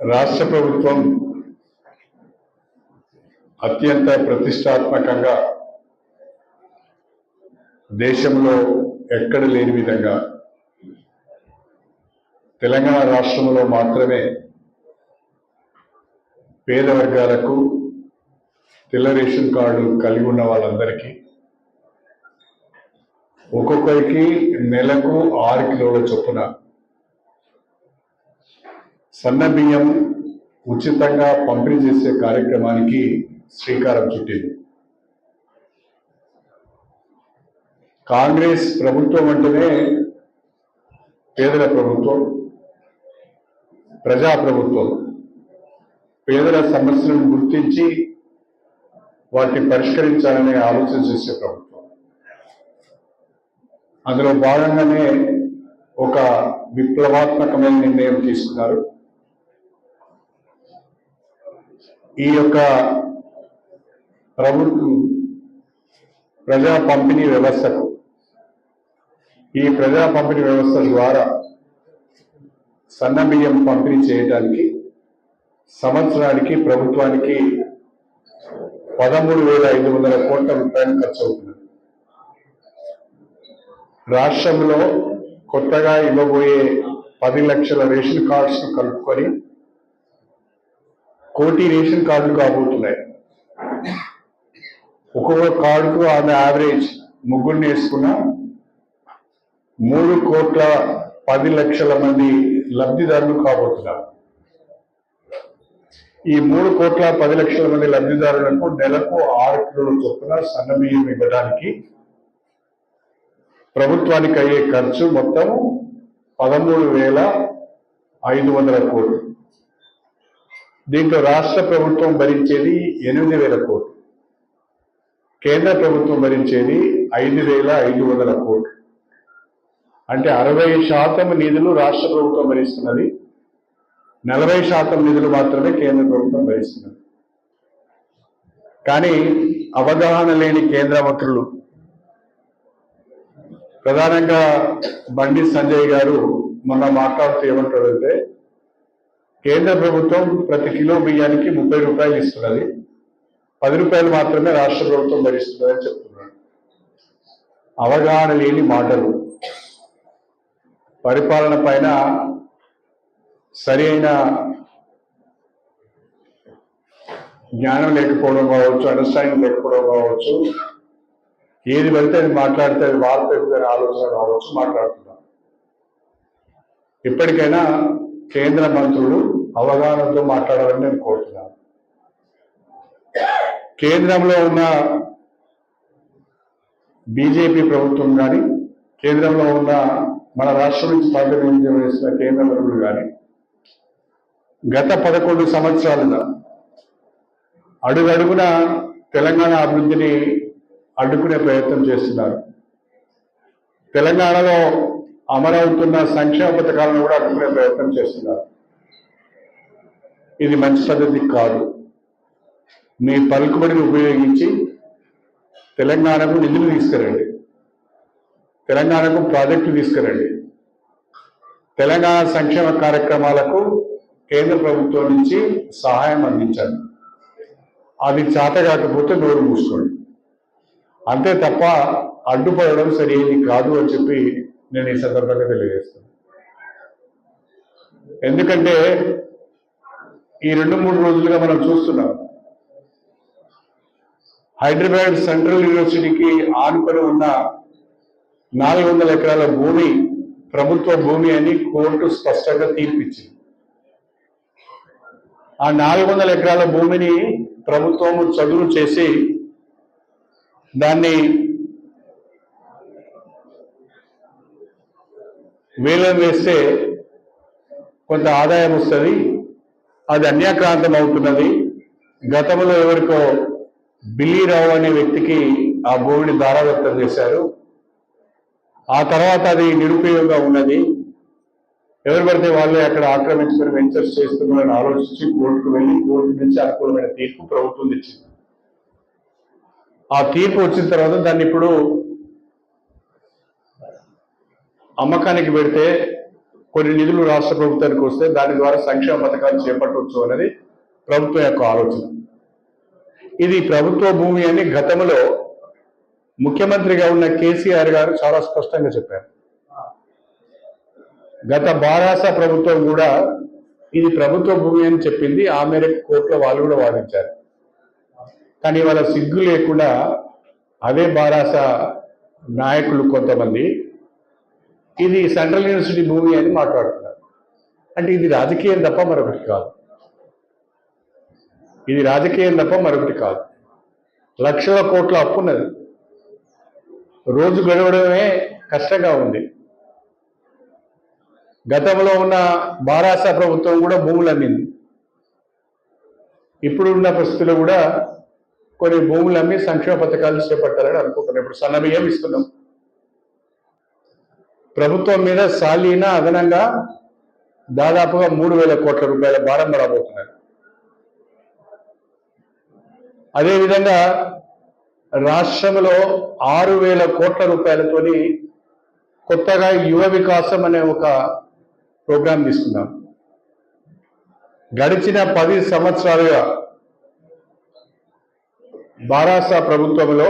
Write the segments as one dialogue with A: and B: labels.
A: రాష్ట్ర ప్రభుత్వం అత్యంత ప్రతిష్టాత్మకంగా దేశంలో ఎక్కడ లేని విధంగా తెలంగాణ రాష్ట్రంలో మాత్రమే పేద వర్గాలకు తెల్ల రేషన్ కార్డు కలిగి ఉన్న వాళ్ళందరికీ ఒక్కొక్కరికి నెలకు ఆరు కిలోల చొప్పున సన్న బియ్యం ఉచితంగా పంపిణీ చేసే కార్యక్రమానికి శ్రీకారం చుట్టింది. కాంగ్రెస్ ప్రభుత్వం అంటేనే పేదల ప్రభుత్వం ప్రజా ప్రభుత్వం. పేదల సమస్యలను గుర్తించి వాటిని పరిష్కరించాలనే ఆలోచన చేసే ప్రభుత్వం. అందులో భాగంగానే ఒక విప్లవాత్మకమైన నిర్ణయం తీసుకున్నారు. ఈ యొక్క ప్రభుత్వం ప్రజా పంపిణీ వ్యవస్థకు ఈ ప్రజా పంపిణీ వ్యవస్థ ద్వారా సన్న బియ్యం పంపిణీ చేయడానికి సంవత్సరానికి ప్రభుత్వానికి పదమూడు వేల ఐదు వందల కోట్ల రూపాయలు ఖర్చు అవుతుంది. రాష్ట్రంలో కొత్తగా ఇవ్వబోయే పది లక్షల రేషన్ కార్డ్స్ కలుపుకొని కోటి రేషన్ కార్డులు కాబోతున్నాయి. ఒక్కొక్క కార్డుకు ఆమె యావరేజ్ ముగ్గురిని వేసుకున్న మూడు కోట్ల పది లక్షల మంది లబ్ధిదారులు కాబోతున్నారు. ఈ మూడు కోట్ల పది లక్షల మంది లబ్ధిదారులకు నెలకు ఆరు కిలోల చొప్పున సన్నబియ్యం ఇవ్వడానికి ప్రభుత్వానికి అయ్యే ఖర్చు మొత్తం పదమూడు వేల ఐదు వందల కోట్లు. దీంట్లో రాష్ట్ర ప్రభుత్వం భరించేది ఎనిమిది వేల కోట్లు. కేంద్ర ప్రభుత్వం భరించేది ఐదు వేల ఐదు వందల కోట్లు. అంటే అరవై శాతం నిధులు రాష్ట్ర ప్రభుత్వం భరిస్తున్నది. నలభై శాతం నిధులు మాత్రమే కేంద్ర ప్రభుత్వం భరిస్తున్నది. కానీ అవగాహన లేని కేంద్ర వక్రులు ప్రధానంగా బండి సంజయ్ గారు మొన్న మాట్లాడుతూ ఏమంటారంటే కేంద్ర ప్రభుత్వం ప్రతి కిలో బియ్యానికి ముప్పై రూపాయలు ఇస్తున్నది. పది రూపాయలు మాత్రమే రాష్ట్ర ప్రభుత్వం భరిస్తున్నదని చెప్తున్నాడు. అవగాహన లేని మాటలు. పరిపాలన పైన సరి అయిన జ్ఞానం లేకపోవడం కావచ్చు అండర్స్టాండింగ్ లేకపోవడం కావచ్చు ఏది వెళ్తే అది మాట్లాడితే అది వాళ్ళ పెరుగుదల ఆలోచన కావచ్చు మాట్లాడుతున్నాం. ఇప్పటికైనా కేంద్ర మంత్రులు అవగాహనతో మాట్లాడాలని నేను కోరుతున్నాను. కేంద్రంలో ఉన్న బీజేపీ ప్రభుత్వం కానీ కేంద్రంలో ఉన్న మన రాష్ట్రం నుంచి ప్రాతినిధ్యం వేసిన కేంద్ర మంత్రులు కానీ గత పదకొండు సంవత్సరాలుగా అడుగడుగున తెలంగాణ అభివృద్ధిని అడ్డుకునే ప్రయత్నం చేస్తున్నారు. తెలంగాణలో అమలవుతున్న సంక్షేమ పథకాలను కూడా అడ్డుకునే ప్రయత్నం చేస్తున్నారు. ఇది మంచి పద్ధతి కాదు. మీ పలుకుబడిని ఉపయోగించి తెలంగాణకు నిధులు తీసుకురండి. తెలంగాణకు ప్రాజెక్టు తీసుకురండి. తెలంగాణ సంక్షేమ కార్యక్రమాలకు కేంద్ర ప్రభుత్వం నుంచి సహాయం అందించండి. అది చేత కాకపోతే నోరు మూసుకోండి. అంతే తప్ప అడ్డుపడడం సరైనది కాదు అని చెప్పి నేను ఈ సందర్భంగా తెలియజేస్తాను ఎందుకంటే ఈ రెండు మూడు రోజులుగా మనం చూస్తున్నాం. హైదరాబాద్ సెంట్రల్ యూనివర్సిటీకి ఆనుకొని ఉన్న నాలుగు వందల ఎకరాల భూమి ప్రభుత్వ భూమి అని కోర్టు స్పష్టంగా తీర్పిచ్చింది. ఆ నాలుగు వందల ఎకరాల భూమిని ప్రభుత్వము చదువు చేసి దాన్ని వేలం వేస్తే కొంత ఆదాయం వస్తుంది. అది అన్యాక్రాంతం అవుతున్నది గతంలో ఎవరికో బిల్లీరావు అనే వ్యక్తికి ఆ భూమిని దారాదత్తం చేశారు. ఆ తర్వాత అది నిరుపయోగంగా ఉన్నది. ఎవరు పడితే వాళ్ళే అక్కడ ఆక్రమించుకుని వెంచర్స్ చేస్తున్నారని ఆలోచించి కోర్టుకు వెళ్ళి కోర్టు నుంచి అనుకూలమైన తీర్పు ప్రభుత్వం తెచ్చింది. ఆ తీర్పు వచ్చిన తర్వాత దాన్ని ఇప్పుడు అమ్మకానికి పెడితే కొన్ని నిధులు రాష్ట్ర ప్రభుత్వానికి వస్తే దాని ద్వారా సంక్షేమ పథకాలు చేపట్టవచ్చు అనేది ప్రభుత్వం యొక్క ఆలోచన. ఇది ప్రభుత్వ భూమి అని గతంలో ముఖ్యమంత్రిగా ఉన్న కేసీఆర్ గారు చాలా స్పష్టంగా చెప్పారు. గత బారాస ప్రభుత్వం కూడా ఇది ప్రభుత్వ భూమి అని చెప్పింది. ఆ మేరకు కోర్టులో వాళ్ళు కూడా వాదించారు. కానీ వాళ్ళ సిగ్గు లేకుండా అదే బారాస నాయకులు కొంతమంది ఇది సెంట్రల్ యూనివర్సిటీ భూమి అని మాట్లాడుతున్నారు. అంటే ఇది రాజకీయం తప్ప మరొకటి కాదు. ఇది రాజకీయం తప్ప మరొకటి కాదు. లక్షల కోట్ల అప్పు ఉన్నది రోజు గడవడమే కష్టంగా ఉంది. గతంలో ఉన్న బారాస ప్రభుత్వం కూడా భూములు అమ్మింది. ఇప్పుడున్న పరిస్థితుల్లో కూడా కొన్ని భూములు అమ్మి సంక్షేమ పథకాలు చేపట్టాలని అనుకుంటున్నాం. ఇప్పుడు సన్నబియ్యం ఇస్తున్నాం. ప్రభుత్వం మీద సాలీన అదనంగా దాదాపుగా మూడు వేల కోట్ల రూపాయల భారం రాబోతున్నారు అదేవిధంగా రాష్ట్రంలో ఆరు వేల కోట్ల రూపాయలతోని కొత్తగా యువ వికాసం అనే ఒక ప్రోగ్రాం తీసుకున్నాం. గడిచిన పది సంవత్సరాలుగా బారాసా ప్రభుత్వంలో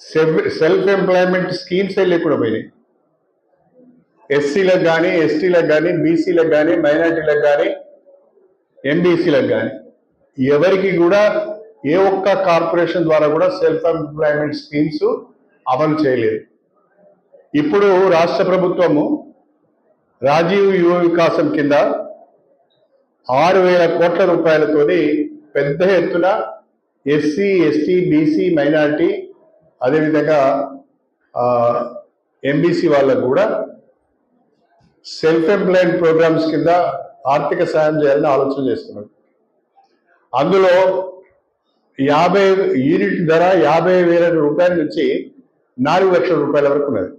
A: సెల్ఫ్ ఎంప్లాయ్మెంట్ స్కీమ్స్ లేకుండా పోయినాయి. ఎస్సీలకు కానీ ఎస్టీలకు కానీ బీసీలకు కానీ మైనార్టీలకు కానీ ఎంబీసీలకు కానీ ఎవరికి కూడా ఏ ఒక్క కార్పొరేషన్ ద్వారా కూడా సెల్ఫ్ ఎంప్లాయ్మెంట్ స్కీమ్స్ అమలు చేయలేదు. ఇప్పుడు రాష్ట్ర ప్రభుత్వము రాజీవ్ యువ వికాసం కింద ఆరు వేల కోట్ల రూపాయలతోని పెద్ద ఎత్తున ఎస్సీ ఎస్టీ బీసీ మైనార్టీ అదేవిధంగా ఎంబీసీ వాళ్ళకు కూడా సెల్ఫ్ ఎంప్లాయిడ్ ప్రోగ్రామ్స్ కింద ఆర్థిక సాయం చేయాలని ఆలోచన చేస్తున్నారు అందులో యాభై యూనిట్ ధర యాభై వేల రూపాయల నుంచి నాలుగు లక్షల రూపాయల వరకు ఉన్నది.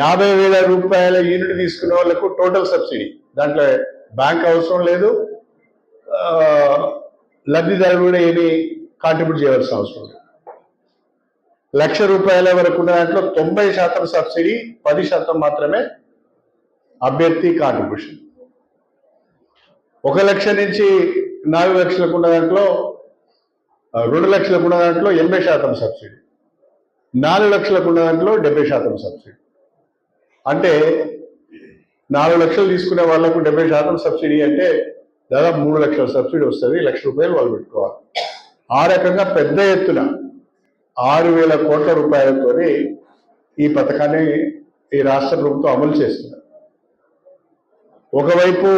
A: యాభై వేల రూపాయల యూనిట్ తీసుకునే వాళ్ళకు టోటల్ సబ్సిడీ. దాంట్లో బ్యాంక్ అవసరం లేదు లబ్ధిదారులు కూడా ఏమి కాంట్రిబ్యూట్ చేయవలసిన అవసరం లేదు. లక్ష రూపాయల వరకు ఉన్న దాంట్లో తొంభై శాతం సబ్సిడీ పది శాతం మాత్రమే అభ్యర్థి కాంట్రిబ్యూషన్ ఒక లక్ష నుంచి నాలుగు లక్షలకు ఉన్న దాంట్లో రెండు లక్షలకు ఉన్న దాంట్లో ఎనభై శాతం సబ్సిడీ. నాలుగు లక్షలకు ఉన్న దాంట్లో డెబ్బై శాతం సబ్సిడీ. అంటే నాలుగు లక్షలు తీసుకునే వాళ్ళకు డెబ్బై శాతం సబ్సిడీ అంటే దాదాపు మూడు లక్షల సబ్సిడీ వస్తుంది లక్ష రూపాయలు వాళ్ళు పెట్టుకోవాలి. ఆ రకంగా పెద్ద ఎత్తున ఆరు వేల కోట్ల రూపాయలతో ఈ పథకాన్ని ఈ రాష్ట్ర ప్రభుత్వం అమలు చేస్తున్నారు ఒకవైపు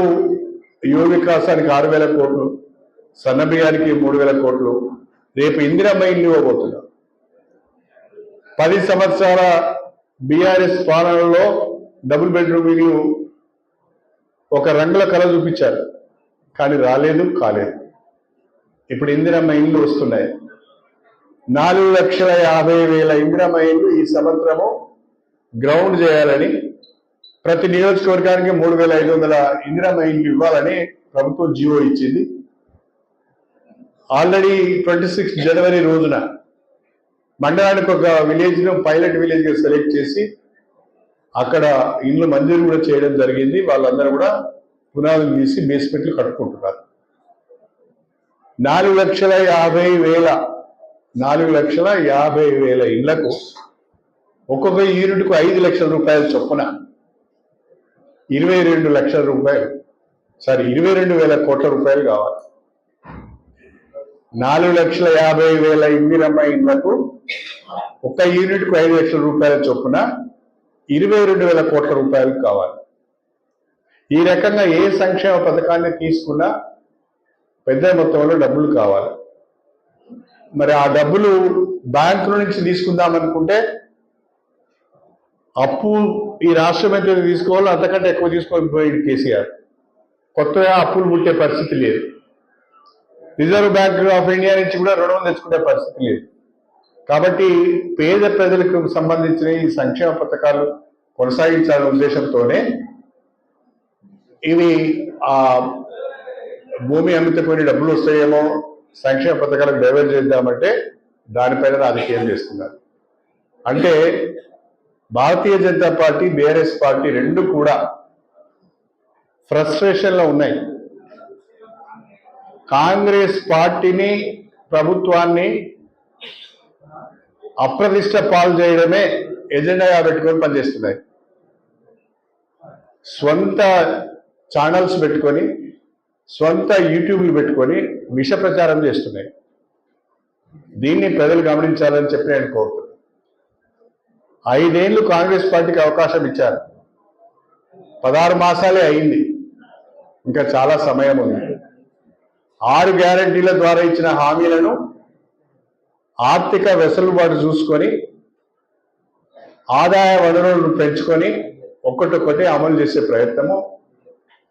A: యువ వికాసానికి ఆరు వేల కోట్లు సన్నబియ్యానికి మూడు వేల కోట్లు రేపు ఇందిరామైన్ ఇల్లు ఇవ్వబోతున్నారు. పది సంవత్సరాల బీఆర్ఎస్ పాలనలో డబుల్ బెడ్రూమ్ ఇల్లు ఒక రంగుల కళ చూపించారు. కానీ రాలేదు కాలేదు. ఇప్పుడు ఇందిరమ్మ ఇల్లు వస్తున్నాయి. నాలుగు లక్షల యాభై వేల ఇంద్రమైన్లు ఈ సంవత్సరము గ్రౌండ్ చేయాలని ప్రతి నియోజకవర్గానికి మూడు వేల ఐదు వందల ఇంద్రమైన్లు ఇవ్వాలని ప్రభుత్వం జీవో ఇచ్చింది. ఆల్రెడీ ట్వంటీ సిక్స్ జనవరి రోజున మండలానికి ఒక విలేజ్ పైలట్ విలేజ్గా సెలెక్ట్ చేసి అక్కడ ఇండ్లు మంజూరు కూడా చేయడం జరిగింది. వాళ్ళందరూ కూడా పునాదులు తీసి బేస్మెంట్లు కట్టుకుంటున్నారు. నాలుగు లక్షల యాభై వేల నాలుగు లక్షల యాభై వేల ఇళ్ళకు ఒక్కొక్క యూనిట్కు ఐదు లక్షల రూపాయల చొప్పున ఇరవై రెండు లక్షల రూపాయలు. సారీ ఇరవై రెండు వేల కోట్ల రూపాయలు కావాలి. నాలుగు లక్షల యాభై వేల ఇందిరమ్మ ఇండ్లకు ఒక యూనిట్కు ఐదు లక్షల రూపాయల చొప్పున ఇరవై రెండు వేల కోట్ల రూపాయలు కావాలి. ఈ రకంగా ఏ సంక్షేమ పథకాన్ని తీసుకున్నా పెద్ద మొత్తంలో డబ్బులు కావాలి. మరి ఆ డబ్బులు బ్యాంకుల నుంచి తీసుకుందాం అనుకుంటే అప్పు ఈ రాష్ట్రం ఎంత తీసుకోవాలో అంతకంటే ఎక్కువ తీసుకోకపోయింది కేసీఆర్. కొత్తగా అప్పులు పుట్టే పరిస్థితి లేదు. రిజర్వ్ బ్యాంక్ ఆఫ్ ఇండియా నుంచి కూడా రుణం తెచ్చుకునే పరిస్థితి లేదు. కాబట్టి పేద ప్రజలకు సంబంధించిన ఈ సంక్షేమ పథకాలు కొనసాగించాలనే ఉద్దేశంతోనే ఇవి ఆ భూమి అమ్మితే కొన్ని డబ్బులు వస్తాయేమో సంక్షేమ పథకాలకు డైవర్ట్ చేద్దామంటే దానిపైన రాజకీయం చేస్తున్నారు. అంటే Bharatiya Janata party BRS party రెండు కూడా ఫ్రస్ట్రేషన్లో ఉన్నాయి. కాంగ్రెస్ పార్టీని ప్రభుత్వాన్ని అప్రతిష్ట పాలు చేయడమే ఎజెండాగా పెట్టుకొని పనిచేస్తున్నాయి. స్వంత ఛానల్స్ పెట్టుకొని సొంత యూట్యూబ్లు పెట్టుకొని విష ప్రచారం చేస్తున్నాయి. దీన్ని ప్రజలు గమనించాలని చెప్పి నేను కోరుతున్నాను. ఐదేళ్ళు కాంగ్రెస్ పార్టీకి అవకాశం ఇచ్చారు. పదహారు మాసాలే అయింది. ఇంకా చాలా సమయం ఉంది. ఆరు గ్యారంటీల ద్వారా ఇచ్చిన హామీలను ఆర్థిక వెసులుబాటు చూసుకొని ఆదాయ వనరులను పెంచుకొని ఒక్కటొక్కటి అమలు చేసే ప్రయత్నము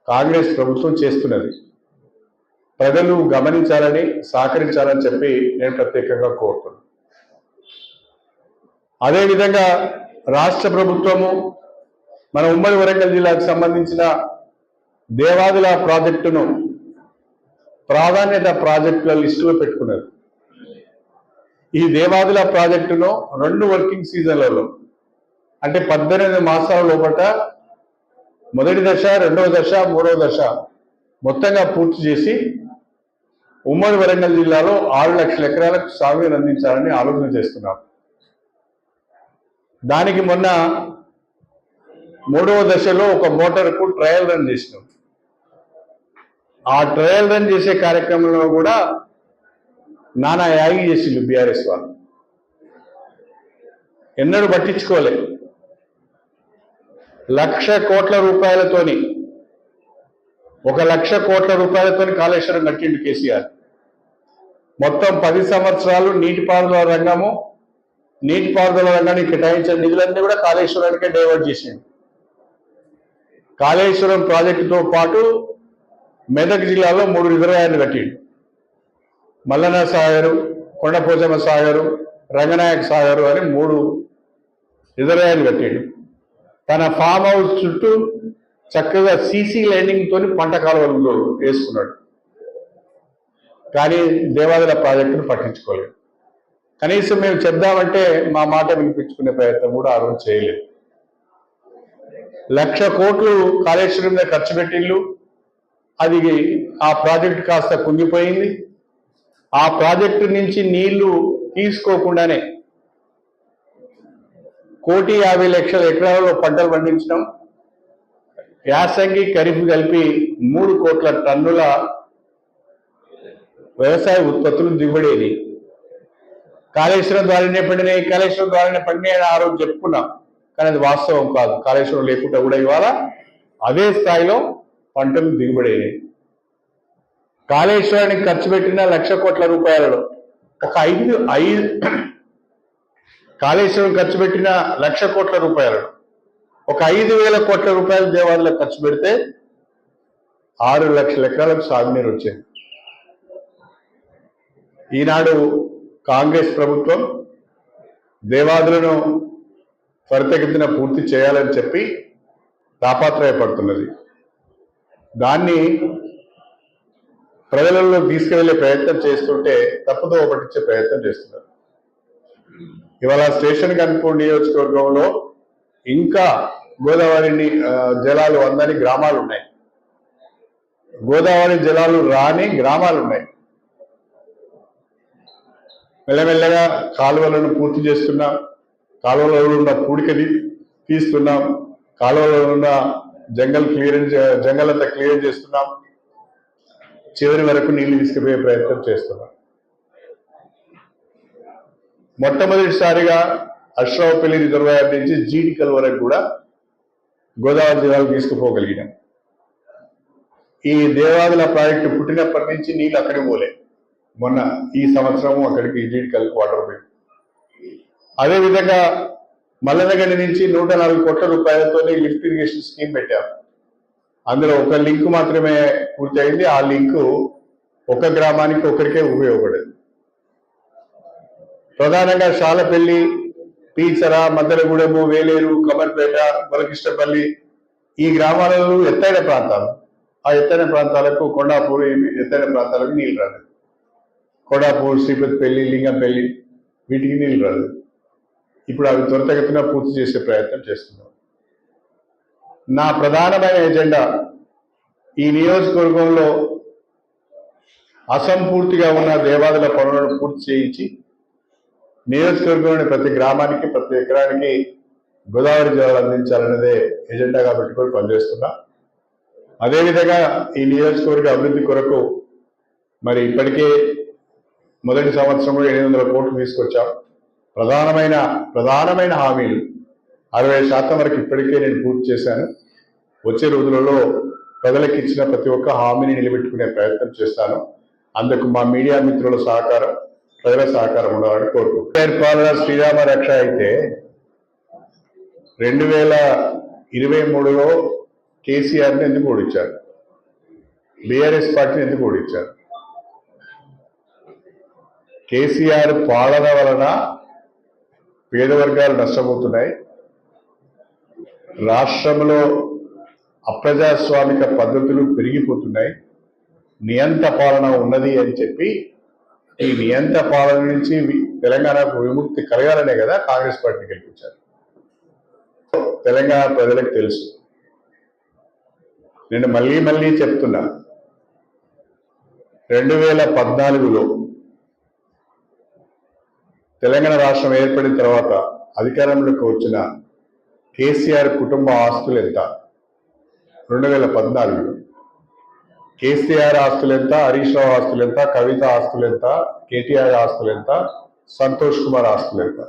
A: కాంగ్రెస్ ప్రభుత్వం చేస్తున్నది. ప్రజలు గమనించాలని సహకరించాలని చెప్పి నేను ప్రత్యేకంగా కోరుతున్నాను. అదేవిధంగా రాష్ట్ర ప్రభుత్వము మన ఉమ్మడి వరంగల్ జిల్లాకు సంబంధించిన దేవాదుల ప్రాజెక్టును ప్రాధాన్యత ప్రాజెక్టుల లిస్టులో పెట్టుకున్నారు. ఈ దేవాదుల ప్రాజెక్టును రెండు వర్కింగ్ సీజన్లలో అంటే పద్దెనిమిది మాసాల లోపల మొదటి దశ రెండవ దశ మూడవ దశ మొత్తంగా పూర్తి చేసి ఉమ్మడి వరంగల్ జిల్లాలో ఆరు లక్షల ఎకరాలకు సాగునీరు అందించాలని ఆలోచన చేస్తున్నాం దానికి మొన్న మూడవ దశలో ఒక మోటార్కు ట్రయల్ రన్ చేసినాం. ఆ ట్రయల్ రన్ చేసే కార్యక్రమంలో కూడా నానా యాగి చేసిండు బీఆర్ఎస్ వాళ్ళు. ఎన్నడూ పట్టించుకోలే. లక్ష కోట్ల రూపాయలతోని ఒక లక్ష కోట్ల రూపాయలతోని కాళేశ్వరం కట్టిండు కేసీఆర్. మొత్తం పది సంవత్సరాలు నీటిపారుదల రంగము నీటిపారుదల రంగానికి కేటాయించిన నిధులన్నీ కూడా కాళేశ్వరానికే డైవర్ట్ చేసింది. కాళేశ్వరం ప్రాజెక్టుతో పాటు మెదక్ జిల్లాలో మూడు రిజర్వాయర్లు కట్టిండు. మల్లన్న సాగరు కొండపోచమ్మ సాగరు రంగనాయక సాగరు అని మూడు రిజర్వాయర్లు కట్టిండు. తన ఫామ్ హౌస్ చుట్టూ చక్కగా సీసీ లైనింగ్ తోని పంట కాలువలు వేసుకున్నాడు. కానీ దేవాదుల ప్రాజెక్టును పట్టించుకోలేదు. కనీసం మేము చెప్దామంటే మా మాట వినిపించుకునే ప్రయత్నం కూడా ఆ రోజు చేయలేదు. లక్ష కోట్లు కాళేశ్వరం మీద ఖర్చు పెట్టిళ్ళు అది ఆ ప్రాజెక్ట్ కాస్త కుంగిపోయింది. ఆ ప్రాజెక్టు నుంచి నీళ్ళు తీసుకోకుండానే కోటి యాభై లక్షల ఎకరాలలో పంటలు పండించడం యాసంగి ఖరీఫ్ కలిపి మూడు కోట్ల టన్నుల వ్యవసాయ ఉత్పత్తులు దిగుబడేది. కాళేశ్వరం ద్వారానే పండినాయి కాళేశ్వరం ద్వారానే పండినాయి అని ఆ రోజు చెప్పుకున్నాం. కానీ అది వాస్తవం కాదు. కాళేశ్వరం లేకుండా కూడా ఇవాళ అదే స్థాయిలో పంటలు దిగుబడేది కాళేశ్వరానికి ఖర్చు పెట్టిన లక్ష కోట్ల రూపాయలలో ఒక ఐదు ఐదు కాళేశ్వరం ఖర్చు పెట్టిన లక్ష కోట్ల రూపాయలను ఒక ఐదు వేల కోట్ల రూపాయలు దేవాలయాలకు ఖర్చు పెడితే ఆరు లక్షల ఎకరాలకు సాగునీరు వచ్చింది. ఈనాడు కాంగ్రెస్ ప్రభుత్వం దేవాదులను త్వరితగతిన పూర్తి చేయాలని చెప్పి తాపాత్రయపడుతున్నది. దాన్ని ప్రజలలో తీసుకువెళ్ళే ప్రయత్నం చేస్తుంటే తప్పుదో పట్టించే ప్రయత్నం చేస్తున్నారు. ఇవాళ స్టేషన్ కనుపూర్ నియోజకవర్గంలో ఇంకా గోదావరిని జలాలు అందని గ్రామాలు ఉన్నాయి గోదావరి జలాలు రాని గ్రామాలు ఉన్నాయి మెల్లమెల్లగా కాలువలను పూర్తి చేస్తున్నాం కాలువలలో ఉన్న పూడికని తీస్తున్నాం కాలువలో ఉన్న జంగల్ క్లియరెన్స్ జంగల్ అంతా క్లియర్ చేస్తున్నాం. చివరి వరకు నీళ్ళు తీసుకుపోయే ప్రయత్నం చేస్తున్నాం. మొట్టమొదటిసారిగా అశ్రావపల్లి రిజర్వాయర్ నుంచి జీడికల్ వరకు కూడా గోదావరి జిల్లాలు తీసుకుపోగలిగినాం. ఈ దేవాదుల ప్రాజెక్టు పుట్టినప్పటి నుంచి నీళ్ళు అక్కడికి పోలేదు మొన్న ఈ సంవత్సరం అక్కడికి జీడికల్ వాటర్ బిల్ అదేవిధంగా మల్లనగండి నుంచి నూట నాలుగు కోట్ల రూపాయలతోనే లిఫ్ట్ ఇరిగేషన్ స్కీమ్ పెట్టాము అందులో ఒక లింక్ మాత్రమే పూర్తయింది. ఆ లింకు ఒక గ్రామానికి ఒకరికే ఉపయోగపడేది. ప్రధానంగా శాలపల్లి పీచర మద్దలగూడెము వేలేరు కమర్పేట బలకృష్ణపల్లి ఈ గ్రామాలలో ఎత్తైన ప్రాంతాలు. ఆ ఎత్తైన ప్రాంతాలకు కొండాపూర్ ఎత్తైన ప్రాంతాలకు నీళ్ళు రాలేదు. కొండాపూర్ శ్రీపతిపల్లి లింగంపల్లి వీటికి నీళ్ళు రాదు. ఇప్పుడు అవి త్వరితగతిన పూర్తి చేసే ప్రయత్నం చేస్తున్నాం. నా ప్రధానమైన ఎజెండా ఈ నియోజకవర్గంలో అసంపూర్తిగా ఉన్న దేవాదుల పనులను పూర్తి చేయించి నియోజకవర్గంలోని ప్రతి గ్రామానికి ప్రతి ఎకరానికి గోదావరి జలాలు అందించాలన్నదే ఎజెండాగా పెట్టుకొని పనిచేస్తున్నా. అదేవిధంగా ఈ నియోజకవర్గ అభివృద్ధి కొరకు మరి ఇప్పటికే మొదటి సంవత్సరంలో ఎనిమిది వందల కోట్లు తీసుకొచ్చాం. ప్రధానమైన ప్రధానమైన హామీలు. అరవై శాతం వరకు ఇప్పటికే నేను పూర్తి చేశాను. వచ్చే రోజులలో ప్రజలకు ఇచ్చిన ప్రతి ఒక్క హామీని నిలబెట్టుకునే ప్రయత్నం చేస్తాను. అందుకు మా మీడియా మిత్రుల సహకారం ప్రజల సహకారం ఉండాలని కోరుకుంటున్నాను. పాలన శ్రీరామ రక్ష అయితే రెండు వేల ఇరవై మూడులో కేసీఆర్ని ఎందుకు ఓడించారు? బీఆర్ఎస్ పార్టీని ఎందుకు ఓడించారు? కేసీఆర్ పాలన వలన పేద వర్గాలు నష్టపోతున్నాయి. రాష్ట్రంలో అప్రజాస్వామిక పద్ధతులు పెరిగిపోతున్నాయి. నియంత పాలన ఉన్నది అని చెప్పి ఈ నియంత పాలన నుంచి తెలంగాణకు విముక్తి కలగాలనే కదా కాంగ్రెస్ పార్టీ గెలిపించారు. తెలంగాణ ప్రజలకు తెలుసు. నేను మళ్ళీ మళ్ళీ చెప్తున్నా. రెండు వేల పద్నాలుగులో తెలంగాణ రాష్ట్రం ఏర్పడిన తర్వాత అధికారంలోకి వచ్చిన కేసీఆర్ కుటుంబ ఆస్తులు ఎంత? రెండు వేల పద్నాలుగులో కేసీఆర్ ఆస్తులు ఎంత? హరీష్ రావు ఆస్తులు ఎంత? కవిత ఆస్తులు ఎంత? కేటీఆర్ ఆస్తులు ఎంత? సంతోష్ కుమార్ ఆస్తులు ఎంత?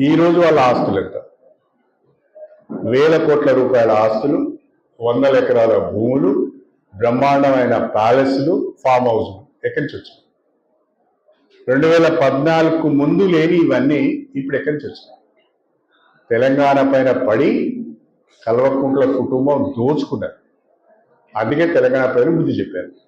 A: ఈ రోజు వాళ్ళ ఆస్తులు ఎంత? వేల కోట్ల రూపాయల ఆస్తులు వందల ఎకరాల భూములు బ్రహ్మాండమైన ప్యాలెస్లు ఫామ్ హౌస్లు. ఎక్కడి నుంచి వచ్చాయి రెండు వేల పద్నాలుగు ముందు లేని ఇవన్నీ ఇప్పుడు ఎక్కడి నుంచి వచ్చినాయి? తెలంగాణ పైన పడి కల్వకుంట్ల కుటుంబం దోచుకున్నారు. అందుకే తెలంగాణ పైన బుద్ధి చెప్పారు.